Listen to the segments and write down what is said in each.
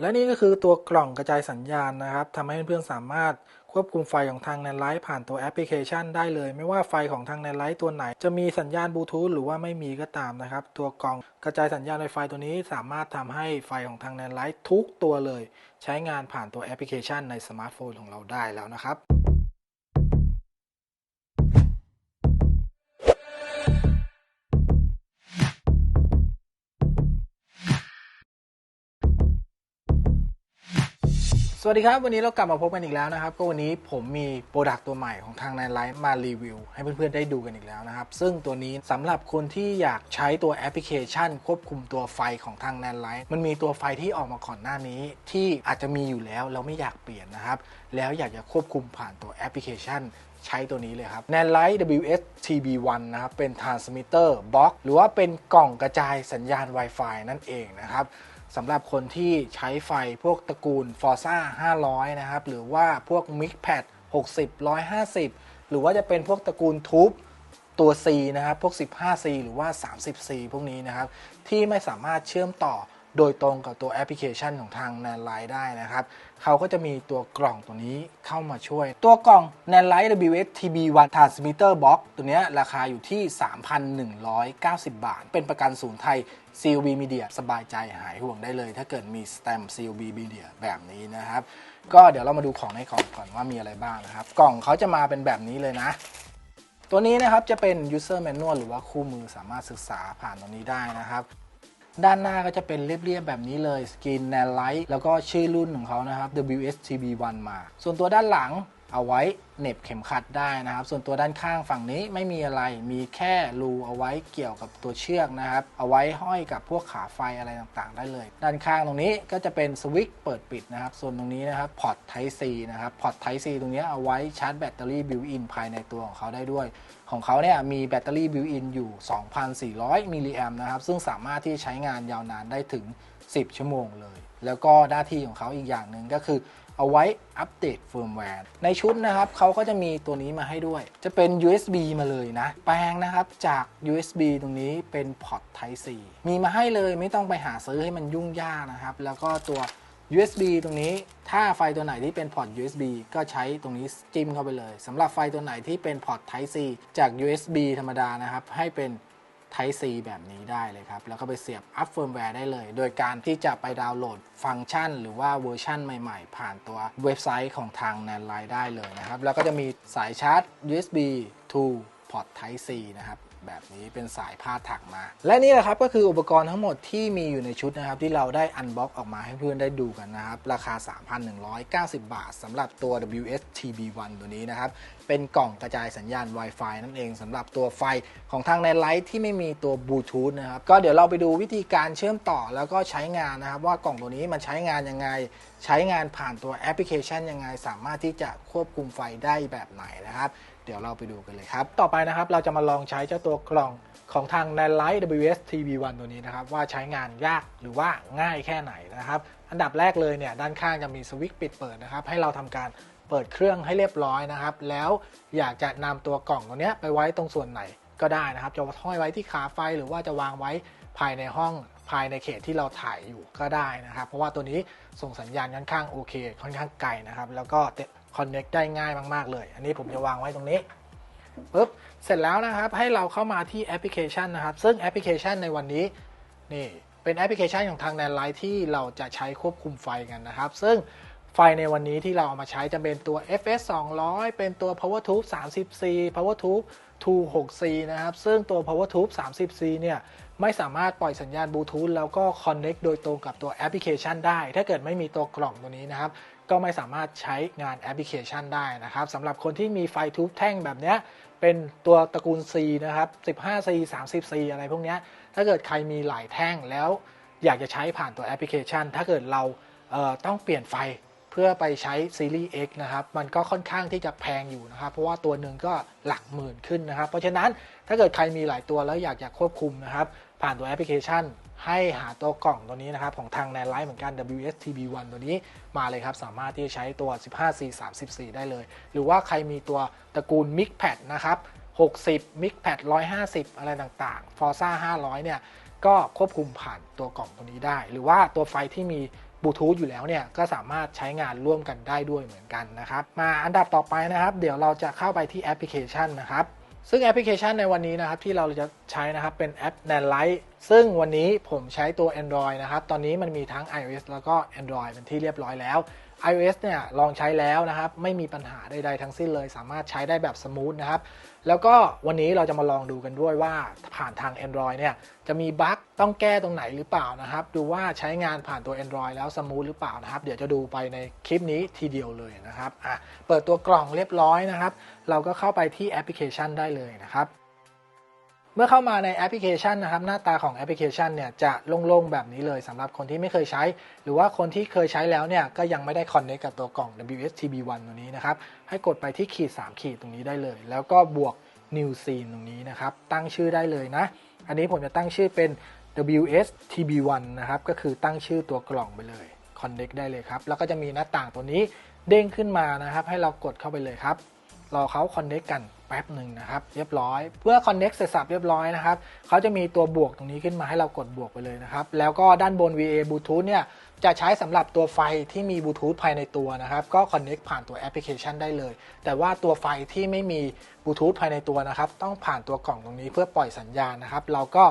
และนี่ก็คือตัวกล่องกระจายสัญญาณนะครับทำให้เพื่อนๆสามารถควบคุมไฟของทางแนนไลท์ผ่านตัวแอปพลิเคชันได้เลย ไม่ว่าไฟของทางแนนไลท์ตัวไหน จะมีสัญญาณบลูทูธหรือว่าไม่มีก็ตามนะครับ ตัวกล่องกระจายสัญญาณไวไฟตัวนี้สามารถทำให้ไฟของทางแนนไลท์ทุกตัวเลย ใช้งานผ่านตัวแอปพลิเคชันในสมาร์ทโฟนของเราได้แล้วนะครับ สวัสดีครับ วันนี้เรากลับมาพบกันอีกแล้วนะครับ ก็วันนี้ผมมีโปรดักต์ตัวใหม่ของทาง n i นไลท์มารีวิวให้เพื่อนๆได้ดูกันอีกแล้วนะครับ ซึ่งตัวนี้สำหรับคนที่อยากใช้ตัวแอปพลิเคชัน ควบคุมตัวไฟของทาง n i นไลท์มันมีตัวไฟที่ออกมาก่อนหน้านี้ ที่อาจจะมีอยู่แล้วเราไม่อยากเปลี่ยนนะครับ แล้วอยากจะควบคุมผ่านตัวแอปพลิเคชันใช้ตัวนี้เลยครับ n a n l i g h t WS-TB1 นะครับเป็น transmitter box หรือว่าเป็นกล่องกระจายสัญญาณ Wi-Fi นั่นเองนะครับ สำหรับคนที่ใช้ไฟพวกตระกูล Forza 500 นะครับ หรือว่าพวก MixPad 60 150 หรือว่าจะเป็นพวกตระกูลทูบตัว C นะครับ พวก 15C หรือว่า 30C พวกนี้นะครับ ที่ไม่สามารถเชื่อมต่อ โดยตรงกับตัวแอปพลิเคชันของทาง n a n l i g h t ได้นะครับเขาก็จะมีตัวกล่องตัวนี้เข้ามาช่วย ตัวกล่อง n a n l i g h t WS TB1 Transmitter Box ตัวเนี้ยราคาอยู่ที่ 3,190 บาท เป็นประกันศูนย์ไทย CLB Media สบายใจหายห่วงได้เลย ถ้าเกิดมีส t ตม CLB Media แบบนี้นะครับ ก็เดี๋ยวเรามาดูของในกล่องก่อนว่ามีอะไรบ้างนะครับ กล่องเขาจะมาเป็นแบบนี้เลยนะตัวนี้นะครับจะเป็น user manual หรือว่าคู่มือสามารถศึกษาผ่านตรงนี้ได้นะครับ ด้านหน้าก็จะเป็นเรียบๆแบบนี้เลยสกรีนแนนไลท์แล้วก็ชื่อรุ่นของเขานะครับ WSTB1 มา ส่วนตัวด้านหลัง เอาไว้เน็บเข็มขัดได้นะครับ ส่วนตัวด้านข้างฝั่งนี้ไม่มีอะไร มีแค่รูเอาไว้เกี่ยวกับตัวเชือกนะครับ เอาไว้ห้อยกับพวกขาไฟอะไรต่างๆ ได้เลย ด้านข้างตรงนี้ก็จะเป็นสวิตช์เปิดปิดนะครับ ส่วนตรงนี้นะครับพอร์ต Type C นะครับ พอร์ต Type C ตรงนี้เอาไว้ชาร์จแบตเตอรี่บิวอินภายในตัวของเขาได้ด้วย ของเขาเนี่ยมีแบตเตอรี่บิวอินอยู่ 2,400 มิลลิแอมนะครับ ซึ่งสามารถที่ใช้งานยาวนานได้ถึง 10 ชั่วโมงเลย แล้วก็หน้าที่ของเขาอีกอย่างหนึ่งก็คือเอาไว้อัปเดตเฟิร์มแวร์ในชุดนะครับเขาก็จะมีตัวนี้มาให้ด้วย จะเป็น USB มาเลยนะ แปลงนะครับจาก USB ตรงนี้เป็นพอร์ต Type C มีมาให้เลยไม่ต้องไปหาซื้อให้มันยุ่งยากนะครับ แล้วก็ตัว USB ตรงนี้ถ้าไฟตัวไหนที่เป็นพอร์ต USB ก็ใช้ตรงนี้จิ้มเข้าไปเลยสำหรับไฟตัวไหนที่เป็นพอร์ต Type C จาก USB ธรรมดานะครับให้เป็น Type C แบบนี้ได้เลยครับ แล้วก็ไปเสียบอัพเฟิร์มแวร์ได้เลย โดยการที่จะไปดาวน์โหลดฟังก์ชัน หรือว่าเวอร์ชันใหม่ๆ ผ่านตัวเว็บไซต์ของทางแนนไลน์ได้เลยนะครับ แล้วก็จะมีสายชาร์จ USB to port Type C นะครับ แบบนี้เป็นสายพาดถักมา และนี่แหละครับก็คืออุปกรณ์ทั้งหมดที่มีอยู่ในชุดนะครับ ที่เราได้อันบ็อกออกมาให้เพื่อนได้ดูกันนะครับ ราคา 3,190 บาทสำหรับตัว WS-TB1 ตัวนี้นะครับ เป็นกล่องกระจายสัญญาณ Wi-Fi นั่นเองสำหรับตัวไฟของทางในไลท์ที่ไม่มีตัวบลูทูธนะครับก็เดี๋ยวเราไปดูวิธีการเชื่อมต่อแล้วก็ใช้งานนะครับ ว่ากล่องตัวนี้มันใช้งานยังไง ใช้งานผ่านตัวแอปพลิเคชันยังไง สามารถที่จะควบคุมไฟได้แบบไหนนะครับ เดี๋ยวเราไปดูกันเลยครับ ต่อไปนะครับเราจะมาลองใช้เจ้าตัวกล่องของทาง n a n l i g h t WS TB1 ตัวนี้นะครับ ว่าใช้งานยากหรือว่าง่ายแค่ไหนนะครับ อันดับแรกเลยเนี่ย ด้านข้างจะมีสวิตช์ปิดเปิดนะครับ ให้เราทำการเปิดเครื่องให้เรียบร้อยนะครับ แล้วอยากจะนำตัวกล่องตัวนี้ไปไว้ตรงส่วนไหนก็ได้นะครับ จะห้อยไว้ที่ขาไฟหรือว่าจะวางไว้ภายในห้องภายในเขตที่เราถ่ายอยู่ก็ได้นะครับ เพราะว่าตัวนี้ส่งสัญญาณค่อนข้างโอเค ค่อนข้างไกลนะครับ แล้วก็ คอนเน็กได้ง่ายมากๆเลย อันนี้ผมจะวางไว้ตรงนี้ปุ๊บเสร็จแล้วนะครับให้เราเข้ามาที่แอปพลิเคชันนะครับ ซึ่งแอปพลิเคชันในวันนี้นี่เป็นแอปพลิเคชันของทางแนนไลท์ที่เราจะใช้ควบคุมไฟกันนะครับ ซึ่งไฟในวันนี้ที่เราเอามาใช้จะเป็นตัว FS 200 เป็นตัว Power Tube 30C Power Tube 26C นะครับ ซึ่งตัว Power Tube 30C เนี่ย ไม่สามารถปล่อยสัญญาณบลูทูธแล้วก็คอนเน็กโดยตรงกับตัวแอปพลิเคชันได้ ถ้าเกิดไม่มีตัวกล่องตัวนี้นะครับ ก็ไม่สามารถใช้งานแอปพลิเคชันได้นะครับสำหรับคนที่มีไฟทูบแท่งแบบนี้เป็นตัวตระกูล C นะครับ 15C 30C อะไรพวกนี้ถ้าเกิดใครมีหลายแท่งแล้วอยากจะใช้ผ่านตัวแอปพลิเคชัน ถ้าเกิดเราเต้องเปลี่ยนไฟเพื่อไปใช้ซีรีส์ X นะครับ มันก็ค่อนข้างที่จะแพงอยู่นะครับ เพราะว่าตัวหนึ่งก็หลักหมื่นขึ้นนะครับ เพราะฉะนั้นถ้าเกิดใครมีหลายตัวแล้วอยากจะควบคุมนะครับผ่านตัวแอปพลิเคชัน ให้หาตัวกล่องตัวนี้นะครับ ของทางแนนไลท์เหมือนกัน WSTB1 ตัวนี้มาเลยครับ สามารถที่จะใช้ตัว 15C34 ได้เลย หรือว่าใครมีตัวตระกูล MixPad นะครับ 60 MixPad 150 อะไรต่างๆ Forza 500 เนี่ย ก็ควบคุมผ่านตัวกล่องตัวนี้ได้ หรือว่าตัวไฟที่มีบลูทูธอยู่แล้วเนี่ย ก็สามารถใช้งานร่วมกันได้ด้วยเหมือนกันนะครับ มาอันดับต่อไปนะครับ เดี๋ยวเราจะเข้าไปที่แอปพลิเคชันนะครับ ซึ่งแอปพลิเคชันในวันนี้นะครับที่เราจะใช้นะครับเป็นแอป n a n l i g h t ซึ่งวันนี้ผมใช้ตัว Android นะครับ ตอนนี้มันมีทั้ง iOS แล้วก็ Android เป็นที่เรียบร้อยแล้ว iOS เนี่ยลองใช้แล้วนะครับ ไม่มีปัญหาใดๆทั้งสิ้นเลย สามารถใช้ได้แบบสมูทนะครับ แล้วก็วันนี้เราจะมาลองดูกันด้วยว่าผ่านทาง Android เนี่ยจะมีบั๊กต้องแก้ตรงไหนหรือเปล่านะครับ ดูว่าใช้งานผ่านตัว Android แล้วสมูทหรือเปล่านะครับ เดี๋ยวจะดูไปในคลิปนี้ทีเดียวเลยนะครับอะเปิดตัวกล่องเรียบร้อยนะครับ เราก็เข้าไปที่แอปพลิเคชันได้เลยนะครับ เมื่อเข้ามาในแอปพลิเคชันนะครับ หน้าตาของแอปพลิเคชันเนี่ยจะโล่งๆ แบบนี้เลยสำหรับคนที่ไม่เคยใช้ หรือว่าคนที่เคยใช้แล้วเนี่ยก็ยังไม่ได้คอนเนคกับตัวกล่อง WSTB1 ตัวนี้นะครับ ให้กดไปที่ขีด 3 ขีดตรงนี้ได้เลย แล้วก็บวก New Scene ตรงนี้นะครับ ตั้งชื่อได้เลยนะ อันนี้ผมจะตั้งชื่อเป็น WSTB1 นะครับก็คือตั้งชื่อตัวกล่องไปเลยคอนเนคได้เลยครับแล้วก็จะมีหน้าต่างตัวนี้เด้งขึ้นมานะครับ ให้เรากดเข้าไปเลยครับรอเขาคอนเน c กัน ป๊บหนึ่งนะครับ เรียบร้อยเพื่อคอนเน c เสร็จสับเรียบร้อยนะครับเขาจะมีตัวบวกตรงนี้ขึ้นมาให้เรากดบวกไปเลยนะครับ แล้วก็ด้านบน VA Bluetooth เนี่ยจะใช้สำหรับตัวไฟที่มีบลูทูธภายในตัวนะครับ ก็คอนเน c ผ่านตัวแอปพลิเคชันได้เลย แต่ว่าตัวไฟที่ไม่มีบลูทูธภายในตัวนะครับ ต้องผ่านตัวกล่องตรงนี้เพื่อปล่อยสัญญาณนะครับ เราก็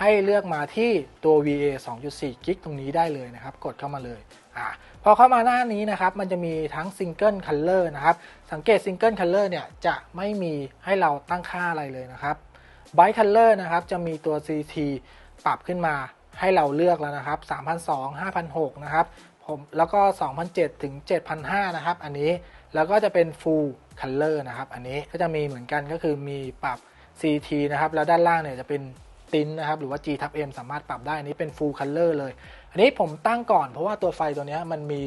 ให้เลือกมาที่ตัว VA 2.4กิกตรงนี้ได้เลยนะครับ กดเข้ามาเลยอ่าพอเข้ามาหน้านี้นะครับ มันจะมีทั้งซิงเกิลคัลเลอร์นะครับ สังเกตซิงเกิลคัลเลอร์เนี่ย จะไม่มีให้เราตั้งค่าอะไรเลยนะครับไบ e คัลเลอร์นะครับ จะมีตัว CT ปรับขึ้นมาให้เราเลือกแล้วนะครับ 3,200 5,600 นะครับผมแล้วก็ 2,007ถึง 7,500 นะครับ อันนี้ แล้วก็จะเป็น Full Color นะครับ อันนี้ก็จะมีเหมือนกันก็คือมีปรับ CT นะครับ แล้วด้านล่างเนี่ยจะเป็น ตินนะครับหรือว่า G ทับ M สามารถปรับได้อันนี้เป็น Full Color เลย อันนี้ผมตั้งก่อนเพราะว่าตัวไฟตัวนี้มันมี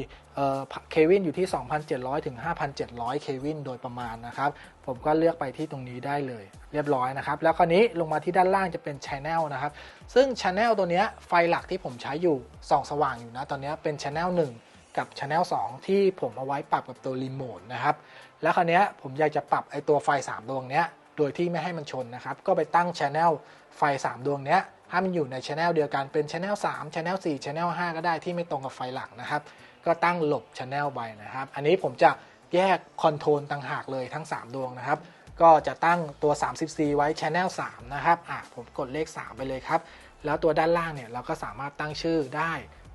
เควินอยู่ที่ 2,700 ถึง 5,700 เควินโดยประมาณนะครับ ผมก็เลือกไปที่ตรงนี้ได้เลย เรียบร้อยนะครับ แล้วคราวนี้ลงมาที่ด้านล่างจะเป็น Channel นะครับ ซึ่ง Channel ตัวนี้ไฟหลักที่ผมใช้อยู่ส่องสว่างอยู่นะตอนนี้เป็น Channel 1 กับ Channel 2 ที่ผมเอาไว้ปรับกับตัวรีโมทนะครับ แล้วคราวนี้ผมอยากจะปรับไอตัวไฟ 3 ดวงเนี้ย โดยที่ไม่ให้มันชนนะครับ ก็ไปตั้ง Channel ไฟ 3 ดวงเนี้ยให้มันอยู่ใน Channel เดียวกันเป็น Channel 3 Channel 4 Channel 5 ก็ได้ที่ไม่ตรงกับไฟหลักนะครับ ก็ตั้งหลบ Channel ไปนะครับ อันนี้ผมจะแยกคอนโทรลต่างหากเลยทั้ง 3 ดวงนะครับ ก็จะตั้งตัว34ไว้ Channel 3 นะครับอะผมกดเลข 3 ไปเลยครับ แล้วตัวด้านล่างเนี่ยเราก็สามารถตั้งชื่อได้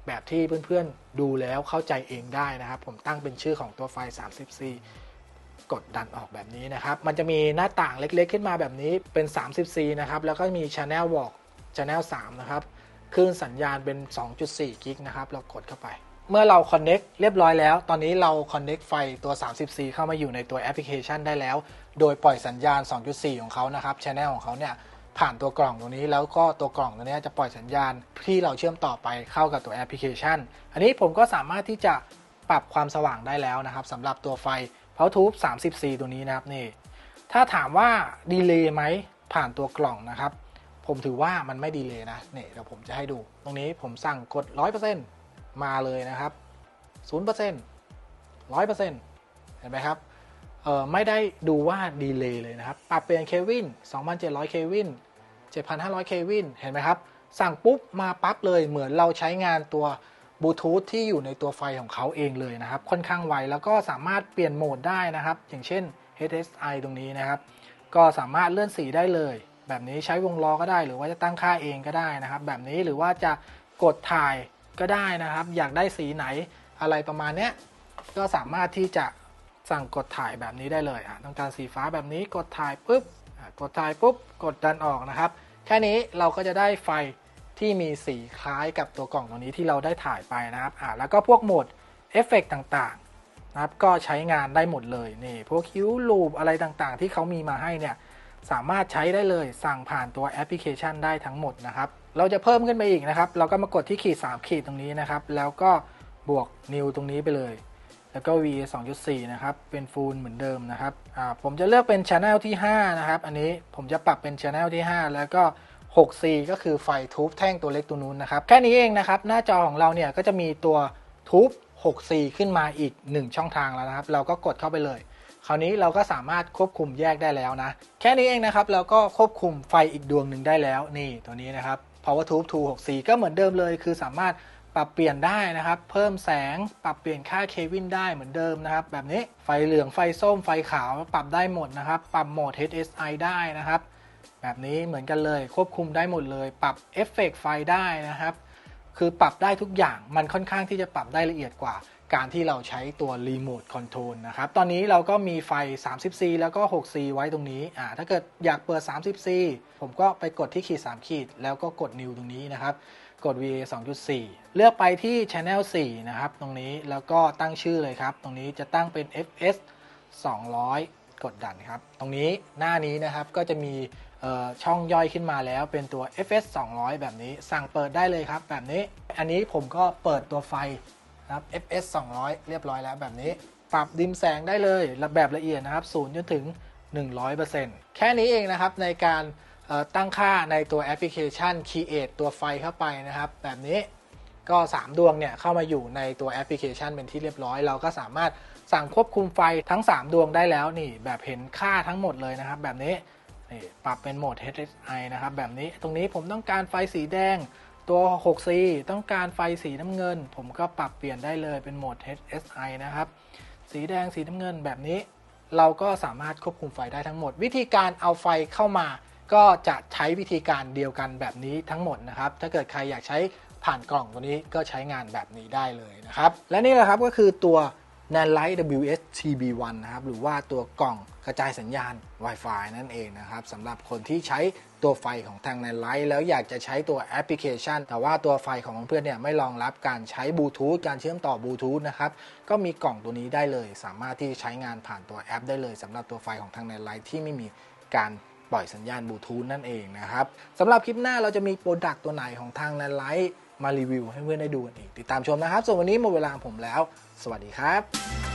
แบบที่เพื่อนๆดูแล้วเข้าใจเองได้นะครับ ผมตั้งเป็นชื่อของตัวไฟ34 กดดันออกแบบนี้นะครับ มันจะมีหน้าต่างเล็กๆ ขึ้นมาแบบนี้เป็น34นะครับ แล้วก็มี Channel บอก Channel 3 นะครับคลื่นสัญญาณเป็น 2.4 กิกนะครับ เรากดเข้าไป เมื่อเรา Connect เรียบร้อยแล้ว ตอนนี้เรา Connect ไฟตัว34เข้ามาอยู่ในตัวแอปพลิเคชันได้แล้ว โดยปล่อยสัญญาณ 2.4 ของเขานะครับ Channel ของเขาเนี่ยผ่านตัวกล่องตรงนี้แล้วก็ตัวกล่องตัวนี้จะปล่อยสัญญาณที่เราเชื่อมต่อไปเข้ากับตัวแอปพลิเคชัน อันนี้ผมก็สามารถที่จะปรับความสว่างได้แล้วนะครับสำหรับตัวไฟ p o w e r Tube 34ตัวนี้นะครับนี่ถ้าถามว่าดีเลย์ไหมผ่านตัวกล่องนะครับ ผมถือว่ามันไม่ดีเลยนะเนี่ยเดี๋ยวผมจะให้ดู ตรงนี้ผมสั่งกด 100%มาเลยนะครับ 0% 100%เห็นไหมครับเออไม่ได้ดูว่าดีเลย์เลยนะครับ ปรับเปลี่ยนเควิน2,700เควิน7,500เควินเห็นไหมครับ สั่งปุ๊บมาปั๊บเลยเหมือนเราใช้งานตัว บลูทูธที่อยู่ในตัวไฟของเขาเองเลยนะครับ ค่อนข้างไวแล้วก็สามารถเปลี่ยนโหมดได้นะครับ อย่างเช่น HSI ตรงนี้นะครับ ก็สามารถเลื่อนสีได้เลย แบบนี้ใช้วงล้อก็ได้ หรือว่าจะตั้งค่าเองก็ได้นะครับ แบบนี้หรือว่าจะกดถ่ายก็ได้นะครับ อยากได้สีไหนอะไรประมาณนี้ก็สามารถที่จะสั่งกดถ่ายแบบนี้ได้เลยอะต้องการสีฟ้าแบบนี้กดถ่ายปุ๊บกดถ่ายปุ๊บกดดันออกนะครับ แค่นี้เราก็จะได้ไฟ ที่มีสีคล้ายกับตัวกล่องตัวนี้ที่เราได้ถ่ายไปนะครับอะแล้วก็พวกโหมดเอฟเฟกต่างๆนะครับก็ใช้งานได้หมดเลยนี่พวกคิ้วลูปอะไรต่างๆ ที่เขามีมาให้เนี่ยสามารถใช้ได้เลยสั่งผ่านตัวแอปพลิเคชันได้ทั้งหมดนะครับ เราจะเพิ่มขึ้นไปอีกนะครับ เราก็มากดที่ขีด 3 ขีดตรงนี้นะครับ แล้วก็บวก new ตรงนี้ไปเลย แล้วก็ v 2.4 นะครับ เป็นฟูลเหมือนเดิมนะครับ อ่า ผมจะเลือกเป็น Channel ที่ 5 นะครับ อันนี้ผมจะปรับเป็น Channel ที่ 5 แล้วก็ 6C ก็คือไฟทูบแท่งตัวเล็กตัวนู้นนะครับ แค่นี้เองนะครับ หน้าจอของเราเนี่ยก็จะมีตัวทูบ 6C ขึ้นมาอีก 1 ช่องทางแล้วนะครับ เราก็กดเข้าไปเลย คราวนี้เราก็สามารถควบคุมแยกได้แล้วนะ แค่นี้เองนะครับ เราก็ควบคุมไฟอีกดวงหนึ่งได้แล้ว นี่ตัวนี้นะครับ Power Tube 2 6 4ก็เหมือนเดิมเลย คือสามารถปรับเปลี่ยนได้นะครับ เพิ่มแสง ปรับเปลี่ยนค่าเควินได้เหมือนเดิมนะครับ แบบนี้ ไฟเหลือง ไฟส้ม ไฟขาว ปรับได้หมดนะครับ ปรับโหมด HSI ได้นะครับ แบบนี้เหมือนกันเลยควบคุมได้หมดเลย ปรับเอฟเฟกต์ไฟได้นะครับ คือปรับได้ทุกอย่างมันค่อนข้างที่จะปรับได้ละเอียดกว่า การที่เราใช้ตัวรีโมทคอนโทรลนะครับ ตอนนี้เราก็มีไฟ 30C แล้วก็ 6C ไว้ตรงนี้อ่าถ้าเกิดอยากเปิด 30C ผมก็ไปกดที่ขีด 3 ขีด แล้วก็กด New ตรงนี้นะครับ กด VA 2.4 เลือกไปที่ Channel 4 นะครับ ตรงนี้แล้วก็ตั้งชื่อเลยครับ ตรงนี้จะตั้งเป็น FS 200 กดดันครับ ตรงนี้หน้านี้นะครับก็จะมี ช่องย่อยขึ้นมาแล้วเป็นตัว FS 200 แบบนี้ สั่งเปิดได้เลยครับ แบบนี้ อันนี้ผมก็เปิดตัวไฟนะครับ FS 200 เรียบร้อยแล้วแบบนี้ ปรับดิมแสงได้เลยแบบละเอียดนะครับ0จนถึง 100%แค่นี้เองนะครับในการตั้งค่าในตัวแอปพลิเคชัน Create ตัวไฟเข้าไปนะครับ แบบนี้ก็ 3 ดวงเนี่ยเข้ามาอยู่ในตัวแอปพลิเคชันเป็นที่เรียบร้อย เราก็สามารถสั่งควบคุมไฟทั้ง 3 ดวงได้แล้วนี่แบบเห็นค่าทั้งหมดเลยนะครับ แบบนี้ นี่ปรับเป็นโหมด HSI นะครับ แบบนี้ตรงนี้ผมต้องการไฟสีแดงตัว 6C ต้องการไฟสีน้ำเงิน ผมก็ปรับเปลี่ยนได้เลยเป็นโหมด HSI นะครับ สีแดงสีน้ำเงินแบบนี้ เราก็สามารถควบคุมไฟได้ทั้งหมด วิธีการเอาไฟเข้ามา ก็จะใช้วิธีการเดียวกันแบบนี้ทั้งหมดนะครับ ถ้าเกิดใครอยากใช้ผ่านกล่องตัวนี้ก็ใช้งานแบบนี้ได้เลยนะครับ และนี่แหละครับก็คือตัว Nanlite WS TB1 นะครับหรือว่าตัวกล่องกระจายสัญญาณ Wi-Fi นั่นเองนะครับสำหรับคนที่ใช้ตัวไฟของทาง Nanlite แล้วอยากจะใช้ตัวแอปพลิเคชัน แต่ว่าตัวไฟของเพื่อนๆเนี่ยไม่รองรับการใช้บลูทูธการเชื่อมต่อบลูทูธนะครับก็มีกล่องตัวนี้ได้เลย สามารถที่ใช้งานผ่านตัวแอปได้เลยสำหรับตัวไฟของทาง Nanlite ที่ไม่มีการปล่อยสัญญาณบลูทูธนั่นเองนะครับสำหรับคลิปหน้าเราจะมีโปรดักต์ตัวไหนของทาง Nanlite มารีวิวให้เพื่อนได้ดูกันอีกติดตามชมนะครับ ส่วนวันนี้หมดเวลาผมแล้ว สวัสดีครับ